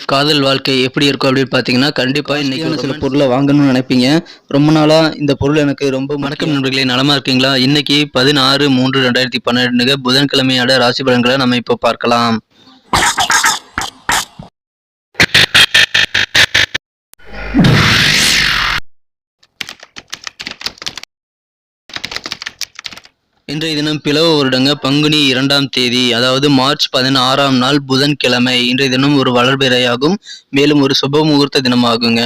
Life காதல் வாழ்க்கை எப்படி இருக்கும் அப்படின்னு பார்த்தீங்கன்னா கண்டிப்பாக இன்னைக்கு காஸ்ட்லியான சில பொருளை வாங்கணும்னு நினைப்பீங்க. ரொம்ப நாளாக இந்த பொருள் எனக்கு ரொம்ப வணக்கம் நண்பர்களே நலமா இருக்கீங்களா? இன்னைக்கு பதினாறு மூன்று ரெண்டாயிரத்தி பன்னெண்டுங்க. புதன்கிழமையோட ராசி பலன்களை நம்ம இப்போ பார்க்கலாம். இன்றைய தினம் பிளவ வருடங்க பங்குனி இரண்டாம் தேதி அதாவது மார்ச் பதினாறாம் நாள் புதன்கிழமை. இன்றைய தினம் ஒரு வளர்பிறையாகும். மேலும் ஒரு சுப முகூர்த்த தினமாகுங்க.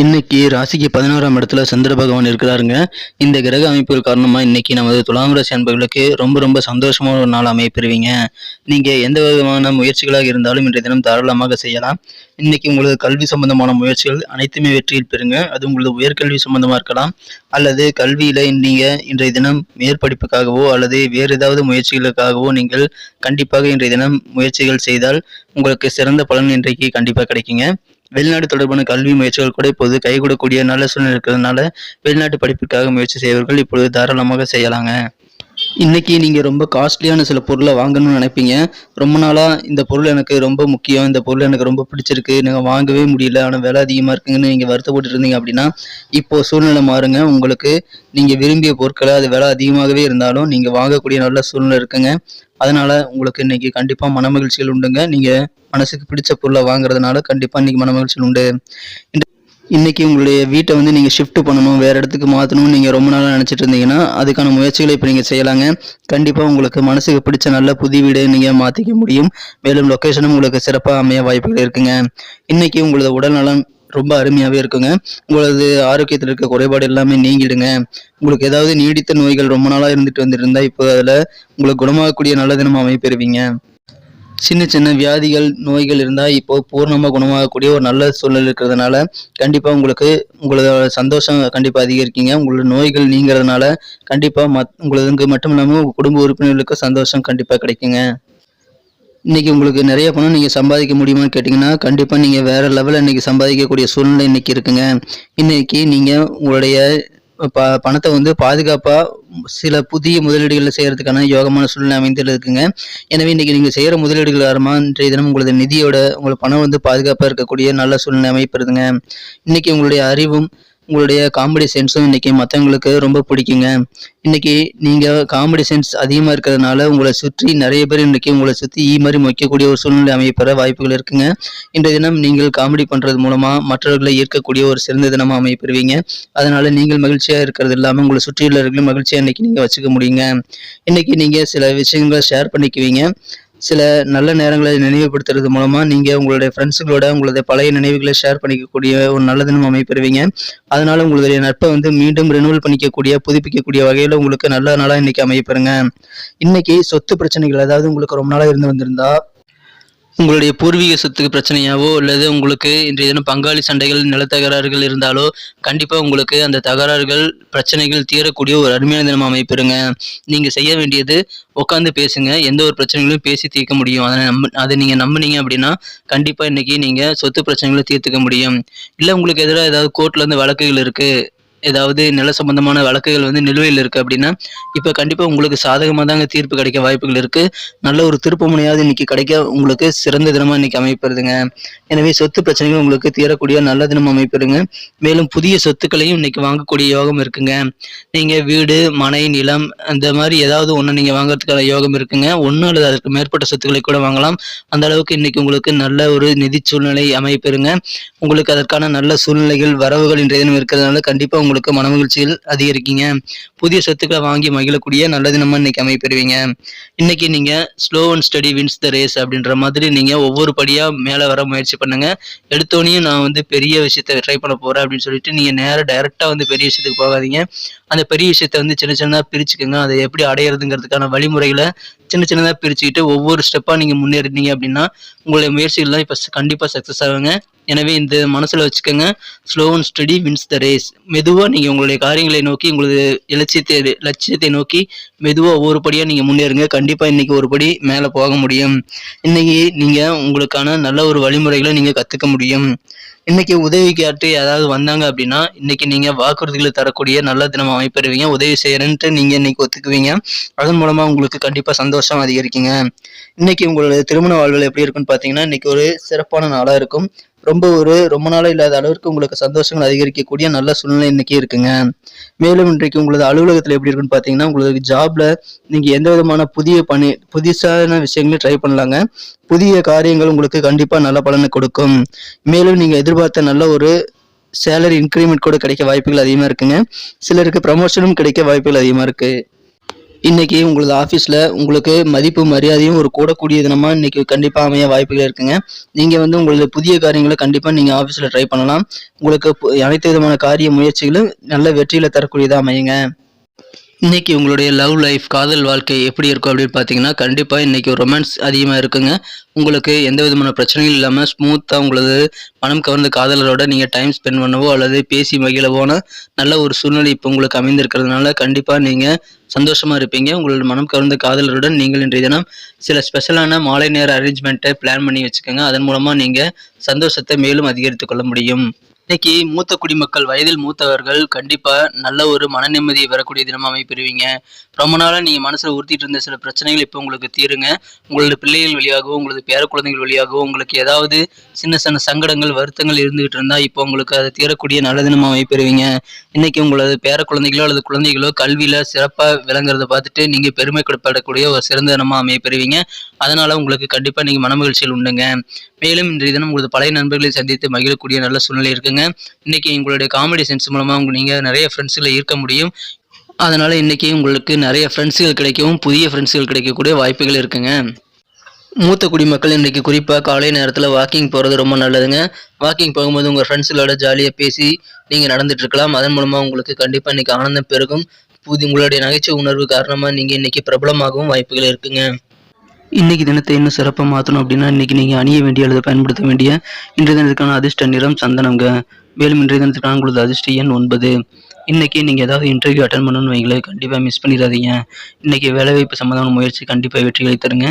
இன்னைக்கு ராசிக்கு பதினோராம் இடத்துல சந்திர பகவான் இருக்கிறாருங்க. இந்த கிரக அமைப்புகள் காரணமாக இன்னைக்கு நமது துலாம் ராசி அன்பர்களுக்கு ரொம்ப ரொம்ப சந்தோஷமான ஒரு நாள் அமைப்பெறுவீங்க நீங்கள் எந்த விதமான முயற்சிகளாக இருந்தாலும் இன்றைய தினம் தாராளமாக செய்யலாம். இன்னைக்கு உங்களது கல்வி சம்பந்தமான முயற்சிகள் அனைத்துமே வெற்றியில் பெறுங்க. அது உங்களது உயர்கல்வி சம்பந்தமாக இருக்கலாம். அல்லது கல்வியில் நீங்கள் இன்றைய தினம் மேற்படிப்புக்காகவோ அல்லது வேறு ஏதாவது முயற்சிகளுக்காகவோ நீங்கள் கண்டிப்பாக இன்றைய தினம் முயற்சிகள் செய்தால் உங்களுக்கு சிறந்த பலன் இன்றைக்கு கண்டிப்பாக கிடைக்குங்க. வெளிநாடு தொடர்பான கல்வி முயற்சிகள் கூட இப்போது கைகூடக்கூடிய நல்ல சூழ்நிலை இருக்கிறதுனால வெளிநாட்டு படிப்புக்காக முயற்சி செய்வர்கள் இப்பொழுது தாராளமாக செய்யலாங்க. இன்றைக்கி நீங்கள் ரொம்ப காஸ்ட்லியான சில பொருளை வாங்கணும்னு நினைப்பீங்க. ரொம்ப நாளாக இந்த பொருள் எனக்கு ரொம்ப முக்கியம். இந்த பொருள் எனக்கு ரொம்ப பிடிச்சிருக்கு. நீங்கள் வாங்கவே முடியல. ஆனால் விலை அதிகமாக இருக்குங்கன்னு நீங்கள் வருத்தப்பட்டு இருந்தீங்க அப்படின்னா இப்போ சூழ்நிலை மாறுங்க. உங்களுக்கு நீங்கள் விரும்பிய பொருட்களை அது விலை அதிகமாகவே இருந்தாலும் நீங்கள் வாங்கக்கூடிய நல்ல சூழ்நிலை இருக்குங்க. அதனால் உங்களுக்கு இன்றைக்கி கண்டிப்பாக மனமகிழ்ச்சிகள் உண்டுங்க. நீங்கள் மனசுக்கு பிடிச்ச பொருளை வாங்குறதுனால கண்டிப்பாக இன்றைக்கி மனமகிழ்ச்சிகள் உண்டு. இன்றைக்கி உங்களுடைய வீட்டை வந்து நீங்கள் ஷிஃப்ட் பண்ணணும் வேறு இடத்துக்கு மாற்றணும்னு நீங்கள் ரொம்ப நாளாக நினச்சிட்டு இருந்தீங்கன்னா அதுக்கான முயற்சிகளை இப்போ நீங்கள் செய்யலாங்க. கண்டிப்பாக உங்களுக்கு மனசுக்கு பிடிச்ச நல்ல புதிய வீடை நீங்கள் மாற்றிக்க முடியும். மேலும் லொக்கேஷனும் உங்களுக்கு சிறப்பாக அமைய வாய்ப்புகள் இருக்குங்க. இன்றைக்கி உங்களது உடல் நலம் ரொம்ப அருமையாகவே இருக்குங்க. உங்களது ஆரோக்கியத்தில் இருக்க குறைபாடு எல்லாமே நீங்கிடுங்க. உங்களுக்கு ஏதாவது நீடித்த நோய்கள் ரொம்ப நாளாக இருந்துட்டு வந்துருந்தா இப்போ அதில் உங்களுக்கு குணமாகக்கூடிய நல்ல தினமாக அமைப்பெறுவீங்க சின்ன சின்ன வியாதிகள் நோய்கள் இருந்தால் இப்போ பூர்ணமாக குணமாகக்கூடிய ஒரு நல்ல சூழ்நிலை இருக்கிறதுனால கண்டிப்பாக உங்களுக்கு உங்களோட சந்தோஷம் கண்டிப்பாக அதிகரிக்கீங்க. உங்களோட நோய்கள் நீங்கிறதுனால கண்டிப்பாக மத் உங்களுக்கு மட்டும் இல்லாமல் உங்கள் குடும்ப உறுப்பினர்களுக்கு சந்தோஷம் கண்டிப்பாக கிடைக்குங்க. இன்றைக்கி உங்களுக்கு நிறைய பணம் நீங்கள் சம்பாதிக்க முடியுமான்னு கேட்டிங்கன்னா கண்டிப்பாக நீங்கள் வேறு லெவலில் இன்றைக்கி சம்பாதிக்கக்கூடிய சூழ்நிலை இன்றைக்கி இருக்குங்க. இன்றைக்கி நீங்கள் உங்களுடைய ப பணத்தை வந்து பாதுகாப்பாக சில புதிய முதலீடுகளை செய்கிறதுக்கான யோகமான சூழ்நிலை அமைந்துள்ள இருக்குங்க எனவே இன்றைக்கி நீங்கள் செய்கிற முதலீடுகள் காரணமாக இன்றைய தினம் உங்களது நிதியோட உங்களோட பணம் வந்து பாதுகாப்பாக இருக்கக்கூடிய நல்ல சூழ்நிலை அமைப்பிருதுங்க இன்றைக்கி உங்களுடைய அறிவும் உங்களுடைய காமெடி சென்ஸும் இன்னைக்கு மற்றவங்களுக்கு ரொம்ப பிடிக்குங்க. இன்னைக்கு நீங்கள் காமெடி சென்ஸ் அதிகமாக இருக்கிறதுனால உங்களை சுற்றி நிறைய பேர் இன்றைக்கி உங்களை சுற்றி ஈ மாதிரி மொய்க்கக்கூடிய ஒரு சூழ்நிலை அமையப்பெற வாய்ப்புகள் இருக்குங்க. இன்றைய தினம் நீங்கள் காமெடி பண்ணுறது மூலமாக மற்றவர்களை ஈர்க்கக்கூடிய ஒரு சிறந்த தினமாக அமையப்பெறுவீங்க அதனால் நீங்கள் மகிழ்ச்சியாக இருக்கிறது இல்லாமல் உங்களை சுற்றியுள்ளவர்களும் மகிழ்ச்சியாக இன்னைக்கு நீங்கள் வச்சுக்க முடியுங்க. இன்றைக்கி நீங்கள் சில விஷயங்களை ஷேர் பண்ணிக்குவீங்க. சில நல்ல நேரங்களை நினைவுபடுத்துறது மூலமாக நீங்கள் உங்களுடைய ஃப்ரெண்ட்ஸுங்களோட உங்களுடைய பழைய நினைவுகளை ஷேர் பண்ணிக்கக்கூடிய ஒரு நல்ல தினம் அமைப்பெறுவீங்க. அதனால் உங்களுடைய நட்பை வந்து மீண்டும் ரினுவல் பண்ணிக்கக்கூடிய புதுப்பிக்கக்கூடிய வகையில் உங்களுக்கு நல்ல நாளாக இன்றைக்கி அமைப்பெறுங்க இன்றைக்கி சொத்து பிரச்சனைகள் அதாவது உங்களுக்கு ரொம்ப நாளாக இருந்து வந்திருந்தா உங்களுடைய பூர்வீக சொத்துக்கு பிரச்சனையாவோ அல்லது உங்களுக்கு இன்றைய தினம் பங்காளி சண்டைகள் நிலத்தகராறுகள் இருந்தாலோ கண்டிப்பாக உங்களுக்கு அந்த தகராறுகள் பிரச்சனைகள் தீரக்கூடிய ஒரு அருமையான தினம் அமைப்பிருங்க நீங்கள் செய்ய வேண்டியது உட்காந்து பேசுங்க. எந்த ஒரு பிரச்சனைகளும் பேசி தீர்க்க முடியும். அதை நம்ப அதை நீங்கள் நம்புனீங்க அப்படின்னா கண்டிப்பாக இன்றைக்கி நீங்கள் சொத்து பிரச்சனைகளை தீர்த்துக்க முடியும். இல்லை உங்களுக்கு எதிராக ஏதாவது கோர்ட்டில் வந்து வழக்குகள் இருக்குது ஏதாவது நில சம்பந்தமான வழக்குகள் வந்து நிலுவையில் இருக்கு அப்படின்னா இப்போ கண்டிப்பாக உங்களுக்கு சாதகமாக தாங்க தீர்ப்பு கிடைக்க வாய்ப்புகள் இருக்கு. நல்ல ஒரு திருப்பு முனையாவது இன்னைக்கு கிடைக்க உங்களுக்கு சிறந்த தினமாக இன்னைக்கு அமைப்பெறுதுங்க. எனவே சொத்து பிரச்சனைகள் உங்களுக்கு தீரக்கூடிய நல்ல தினம் அமைப்பெறுங்க. மேலும் புதிய சொத்துக்களையும் இன்னைக்கு வாங்கக்கூடிய யோகம் இருக்குங்க. நீங்க வீடு மனை நிலம் அந்த மாதிரி ஏதாவது ஒன்று நீங்க வாங்குறதுக்கான யோகம் இருக்குங்க. ஒன்று அல்லது அதற்கு மேற்பட்ட சொத்துக்களை கூட வாங்கலாம். அந்த அளவுக்கு இன்னைக்கு உங்களுக்கு நல்ல ஒரு நிதி சூழ்நிலை அமைப்பெறுங்க. உங்களுக்கு அதற்கான நல்ல சூழ்நிலைகள் வரவுகள் இன்றைய தினம் இருக்கிறதுனால கண்டிப்பாக உங்களுக்கு மனமகிழ்ச்சிகள் அதிகரிக்கீங்க. புதிய சொத்துக்களை வாங்கி மகிழக்கூடிய நல்ல தினமாக இன்னைக்கு அமைப்பெறுவீங்க. இன்னைக்கு நீங்க slow and steady wins the race அப்படின்ற மாதிரி நீங்க ஒவ்வொரு படியா மேலே வர முயற்சி பண்ணுங்க. எடுத்தோடனையும் நான் வந்து பெரிய விஷயத்த ட்ரை பண்ண போறேன் அப்படின்னு சொல்லிட்டு நீங்க நேராக டைரக்டா வந்து பெரிய விஷயத்துக்கு போகாதீங்க. அந்த பெரிய விஷயத்த வந்து சின்ன சின்னதாக பிரிச்சுக்கோங்க. அதை எப்படி அடையிறதுங்கிறதுக்கான வழிமுறைகளை சின்ன சின்னதாக பிரிச்சுக்கிட்டு ஒவ்வொரு ஸ்டெப்பாக நீங்கள் முன்னேறினீங்க அப்படின்னா உங்களுடைய முயற்சிகள்லாம் இப்போ கண்டிப்பாக சக்ஸஸ் ஆகுங்க. எனவே இந்த மனசில் வச்சுக்கோங்க. Slow and steady wins the race மெதுவா மெதுவாக நீங்கள் உங்களுடைய காரியங்களை நோக்கி உங்களது இலட்சியத்தை லட்சியத்தை நோக்கி மெதுவாக ஒவ்வொரு படியாக நீங்கள் முன்னேறுங்க. கண்டிப்பாக இன்னைக்கு ஒரு படி மேலே போக முடியும். இன்னைக்கு நீங்கள் உங்களுக்கான நல்ல ஒரு வழிமுறைகளை நீங்கள் கற்றுக்க முடியும். இன்னைக்கு உதவி கேட்டு யாராவது வந்தாங்க அப்படின்னா இன்னைக்கு நீங்கள் வாக்குறுதிகளை தரக்கூடிய நல்ல தினம் அமைப்பெறுவீங்க. உதவி செய்யறேன்ட்டு நீங்கள் இன்னைக்கு ஒத்துக்குவீங்க. அதன் மூலமாக உங்களுக்கு கண்டிப்பாக சந்தோஷம் அதிகரிக்குங்க. இன்னைக்கு உங்களோட திருமண வாழ்வில் எப்படி இருக்குன்னு பார்த்தீங்கன்னா இன்னைக்கு ஒரு சிறப்பான நாளாக இருக்கும். ரொம்ப ஒரு ரொம்ப நாளாக இல்லாத அளவிற்கு உங்களுக்கு சந்தோஷங்கள் அதிகரிக்கக்கூடிய நல்ல சூழ்நிலை இன்னைக்கு இருக்குங்க. மேலும் இன்றைக்கு உங்களது அலுவலகத்தில் எப்படி இருக்குன்னு பார்த்தீங்கன்னா உங்களுக்கு ஜாப்ல நீங்கள் எந்த விதமான புதிய பணி புதுசான விஷயங்களையும் ட்ரை பண்ணலாங்க. புதிய காரியங்கள் உங்களுக்கு கண்டிப்பாக நல்ல பலனை கொடுக்கும். மேலும் நீங்கள் எதிர்பார்த்த நல்ல ஒரு சேலரி இன்க்ரிமெண்ட் கூட கிடைக்க வாய்ப்புகள் அதிகமாக இருக்குங்க. சிலருக்கு ப்ரமோஷனும் கிடைக்க வாய்ப்புகள் அதிகமாக இருக்குது இன்னைக்கு உங்களது ஆஃபீஸில் உங்களுக்கு மதிப்பு மரியாதையும் ஒரு கூடக்கூடிய தினமாக இன்னைக்கு கண்டிப்பாக அமைய வாய்ப்புகள் இருக்குங்க. நீங்கள் வந்து உங்களது புதிய காரியங்களை கண்டிப்பாக நீங்கள் ஆஃபீஸில் ட்ரை பண்ணலாம். உங்களுக்கு அனைத்து விதமான காரிய முயற்சிகளும் நல்ல வெற்றியில் தரக்கூடியதாக அமையுங்க. இன்றைக்கி உங்களுடைய லவ் லைஃப் காதல் வாழ்க்கை எப்படி இருக்கும் அப்படின்னு பார்த்தீங்கன்னா கண்டிப்பாக இன்றைக்கி ரொமான்ஸ் அதிகமாக இருக்குங்க. உங்களுக்கு எந்த விதமான பிரச்சனையும் இல்லாமல் ஸ்மூத்தாக உங்களது மனம் கவர்ந்த காதலரோட நீங்கள் டைம் ஸ்பெண்ட் பண்ணவோ அல்லது பேசி மகிழவோன நல்ல ஒரு சூழ்நிலை இப்போ உங்களுக்கு அமைந்திருக்கிறதுனால கண்டிப்பாக நீங்கள் சந்தோஷமாக இருப்பீங்க. உங்களோட மனம் கவர்ந்த காதலருடன் நீங்கள் இன்றைய தினம் சில ஸ்பெஷலான மாலை நேர அரேஞ்ச்மெண்ட்டை பிளான் பண்ணி வச்சுக்கோங்க. அதன் மூலமாக நீங்கள் சந்தோஷத்தை மேலும் அதிகரித்துக் கொள்ள முடியும். இன்னைக்கு மூத்த குடிமக்கள் வயதில் மூத்தவர்கள் கண்டிப்பா நல்ல ஒரு மன நிம்மதியை வரக்கூடிய தினமாவை பெறுவீங்க ரொம்ப நாளாக நீங்க மனசுல உறுத்திட்டு இருந்த சில பிரச்சனைகள் இப்போ உங்களுக்கு தீருங்க. உங்களோட பிள்ளைகள் வழியாகவோ உங்களது பேர குழந்தைகள் வழியாகவோ உங்களுக்கு ஏதாவது சின்ன சின்ன சங்கடங்கள் வருத்தங்கள் இருந்துகிட்டு இருந்தா இப்போ உங்களுக்கு அதை தீரக்கூடிய நல்ல தினமாவை பெறுவீங்க இன்னைக்கு உங்களது பேர குழந்தைகளோ அல்லது குழந்தைகளோ கல்வியில சிறப்பா விளங்குறத பார்த்துட்டு நீங்க பெருமைப்படக்கூடிய ஒரு சிறந்த தினமா அமைய பெறுவீங்க அதனால உங்களுக்கு கண்டிப்பா நீங்க மனமகிழ்ச்சியில் உண்டுங்க. மேலும் இன்றைய தினம் உங்களது பழைய நண்பர்களை சந்தித்து மகிழக்கூடிய நல்ல சூழ்நிலை இருக்குங்க. இன்னைக்கு உங்களுடைய காமெடி சென்ஸ் மூலமாக உங்க நீங்கள் நிறைய ஃப்ரெண்ட்ஸுகளை ஈர்க்க முடியும். அதனால் இன்றைக்கி உங்களுக்கு நிறைய ஃப்ரெண்ட்ஸுகள் கிடைக்கவும் புதிய ஃப்ரெண்ட்ஸுகள் கிடைக்கக்கூடிய வாய்ப்புகள் இருக்குங்க. மூத்த குடிமக்கள் இன்றைக்கி குறிப்பாக காலை நேரத்தில் வாக்கிங் போகிறது ரொம்ப நல்லதுங்க. வாக்கிங் போகும்போது உங்கள் ஃப்ரெண்ட்ஸுகளோட ஜாலியாக பேசி நீங்கள் நடந்துட்டுருக்கலாம் அதன் மூலமாக உங்களுக்கு கண்டிப்பாக இன்றைக்கி ஆனந்தம் பெருகும். புது உங்களுடைய நகைச்சுவை உணர்வு காரணமாக நீங்கள் இன்றைக்கி பிரபலமாகவும் வாய்ப்புகள் இருக்குங்க. இன்னைக்கு தினத்தை இன்னும் சிறப்பாக மாற்றணும் அப்படின்னா இன்னைக்கு நீங்கள் அணிய வேண்டிய அல்லது பயன்படுத்த வேண்டிய இன்றைய தினத்துக்கான அதிர்ஷ்ட நிறம் சந்தனங்க மேலும் இன்றைய தினத்துக்கான உங்களது அதிர்ஷ்ட எண் ஒன்பது. இன்றைக்கி நீங்கள் ஏதாவது இன்டர்வியூ அட்டன் பண்ணணும்னு வைங்களேன் கண்டிப்பாக மிஸ் பண்ணிடாதீங்க. இன்றைக்கி வேலைவாய்ப்பு சம்மந்தமான முயற்சி கண்டிப்பாக வெற்றிகளை தருங்க.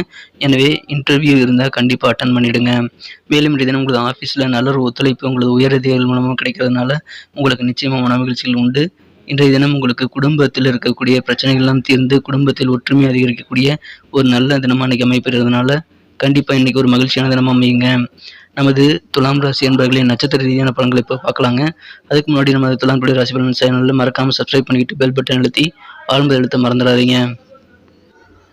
எனவே இன்டர்வியூ இருந்தால் கண்டிப்பாக அட்டன் பண்ணிவிடுங்க மேலும் இன்றைய தினம் உங்களது ஆஃபீஸில் நல்ல ஒரு ஒத்துழைப்பு உங்களது உயரதிகள் மூலமாக கிடைக்கிறதுனால உங்களுக்கு நிச்சயமாக மன மகிழ்ச்சிகள் உண்டு. இன்றைய தினம் உங்களுக்கு குடும்பத்தில் இருக்கக்கூடிய பிரச்சனைகள் எல்லாம் தீர்ந்து குடும்பத்தில் ஒற்றுமை அதிகரிக்கக்கூடிய ஒரு நல்ல தினமாக இன்னைக்கு அமைப்பெறுறதுனால கண்டிப்பாக இன்னைக்கு ஒரு மகிழ்ச்சியான தினமாக அமையுங்க. நமது துலாம் ராசி என்பர்களின் நட்சத்திர ரீதியான பலன்களை இப்போ பார்க்கலாங்க. அதுக்கு முன்னாடி நம்ம துலாம் ராசி ராசி பலன் சேனலில் மறக்காமல் சப்ஸ்கிரைப் பண்ணிக்கிட்டு பெல் பட்டன் அழுத்தி ஆழ்ந்த எழுத்த மறந்துடாதீங்க.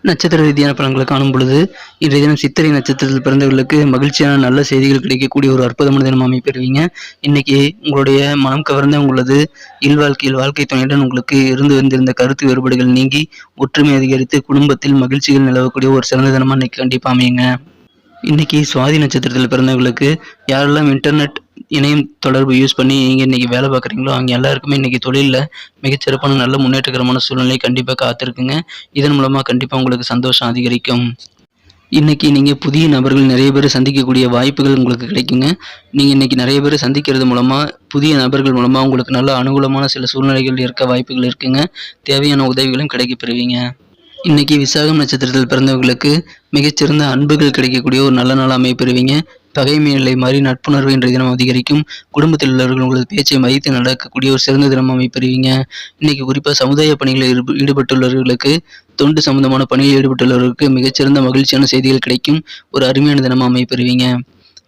நட்சத்திர ரீதியான பலன்களை காணும் பொழுது இன்றைய தினம் சித்திரை நட்சத்திரத்தில் பிறந்தவர்களுக்கு மகிழ்ச்சியான நல்ல செய்திகள் கிடைக்கக்கூடிய ஒரு அற்புதமான தினம் அமைப்பெறுவீங்க. இன்னைக்கு உங்களுடைய மனம் கவர்ந்த உங்களது இல்வாழ்க்கையில் வாழ்க்கை துணையுடன் உங்களுக்கு இருந்து வந்திருந்த கருத்து வேறுபாடுகள் நீங்கி ஒற்றுமை அதிகரித்து குடும்பத்தில் மகிழ்ச்சிகள் நிலவக்கூடிய ஒரு சிறந்த தினமா இன்னைக்கு கண்டிப்பா அமையுங்க. இன்னைக்கு சுவாதி நட்சத்திரத்தில் பிறந்தவர்களுக்கு யாரெல்லாம் இன்டர்நெட் இணையம் தொடர்பு யூஸ் பண்ணி நீங்கள் இன்றைக்கி வேலை பார்க்குறீங்களோ அவங்க எல்லாருக்குமே இன்றைக்கி தொழிலில் மிகச்சிறப்பான நல்ல முன்னேற்றகரமான சூழ்நிலை கண்டிப்பாக காத்திருக்குங்க. இதன் மூலமாக கண்டிப்பாக உங்களுக்கு சந்தோஷம் அதிகரிக்கும். இன்றைக்கி நீங்கள் புதிய நபர்கள் நிறைய பேர் சந்திக்கக்கூடிய வாய்ப்புகள் உங்களுக்கு கிடைக்குங்க. நீங்கள் இன்றைக்கி நிறைய பேர் சந்திக்கிறது மூலமாக புதிய நபர்கள் மூலமாக உங்களுக்கு நல்ல அனுகூலமான சில சூழ்நிலைகள் இருக்க வாய்ப்புகள் இருக்குங்க. தேவையான உதவிகளும் கிடைக்கப் பெறுவீங்க விசாகம் நட்சத்திரத்தில் பிறந்தவர்களுக்கு மிகச்சிறந்த அன்புகள் கிடைக்கக்கூடிய ஒரு நல்ல நாள் அமைப்பெறுவீங்க பகைமை நிலை மாறி நட்புணர்வு என்ற தினம் அதிகரிக்கும். குடும்பத்தில் உள்ளவர்கள் உங்களது பேச்சை மதித்து நடக்கக்கூடிய ஒரு சிறந்த தினம் அமைப்பெறுவீங்க. இன்னைக்கு குறிப்பாக சமுதாய பணிகளில் ஈடுபட்டுள்ளவர்களுக்கு தொண்டு சம்பந்தமான பணியில் ஈடுபட்டுள்ளவர்களுக்கு மிகச்சிறந்த மகிழ்ச்சியான செய்திகள் கிடைக்கும் ஒரு அருமையான தினமாக அமைப்பெறுவீங்க.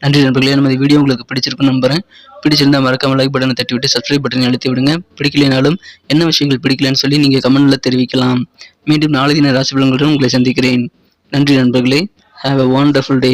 நன்றி நண்பர்களே நமது வீடியோ உங்களுக்கு பிடிச்சிருக்குன்னு நம்புறேன். பிடிச்சிருந்தா மறக்காம லைக் பட்டனை தட்டி விட்டு சப்ஸ்கிரைப் பட்டனை அழுத்தி விடுங்க. பிடிக்கலைனாலும் என்ன விஷயங்கள் பிடிக்கலன்னு சொல்லி நீங்கள் கமெண்டில் தெரிவிக்கலாம். மீண்டும் நாளை தின ராசி பலன்களுடன் உங்களை சந்திக்கிறேன். நன்றி நண்பர்களே ஹாவ் a ஒண்டர்ஃபுல் டே